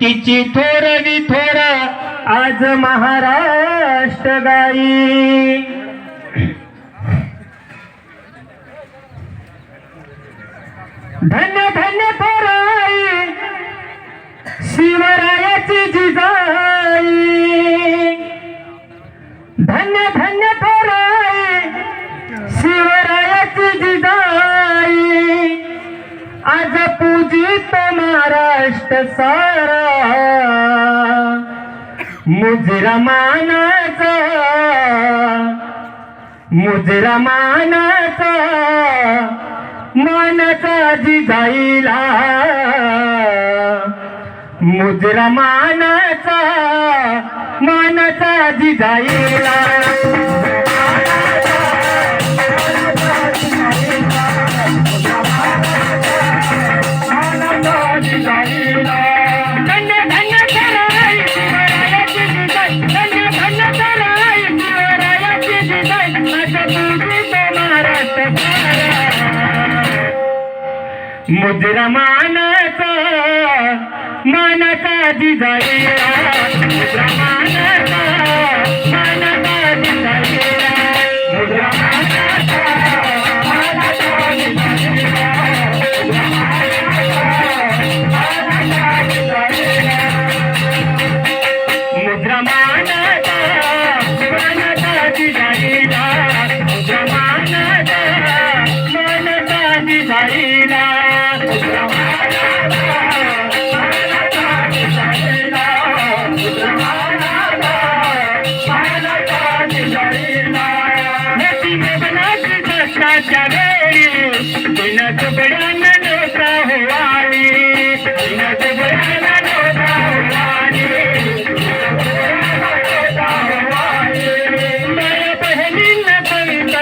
तिची थोरवी थोर आज महाराष्ट्र गाई. धन्य धन्य थोराई शिवरायाची जिजाई. धन्य धन्य थोराई शिवरायाची जिजाई. कष्ट सारा मुजरा मानाचा मुजरा मानाचा मानाचा जिजाईला मुजरा मानाचा मानाचा जिजाईला मुजरमान मानता जी जाए मुजरमान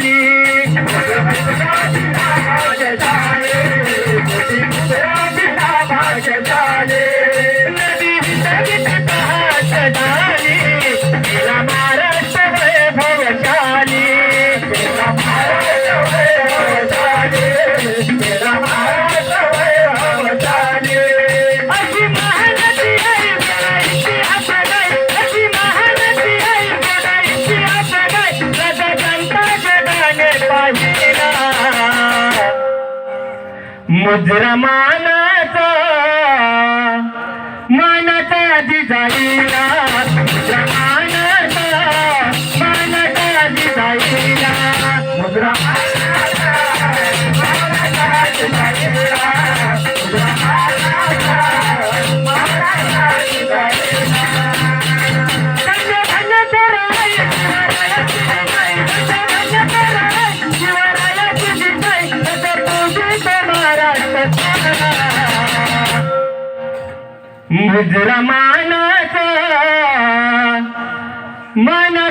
Hallelujah. मुजरमानाचा मानाचा जिजाईला मुजरा मानाचा मना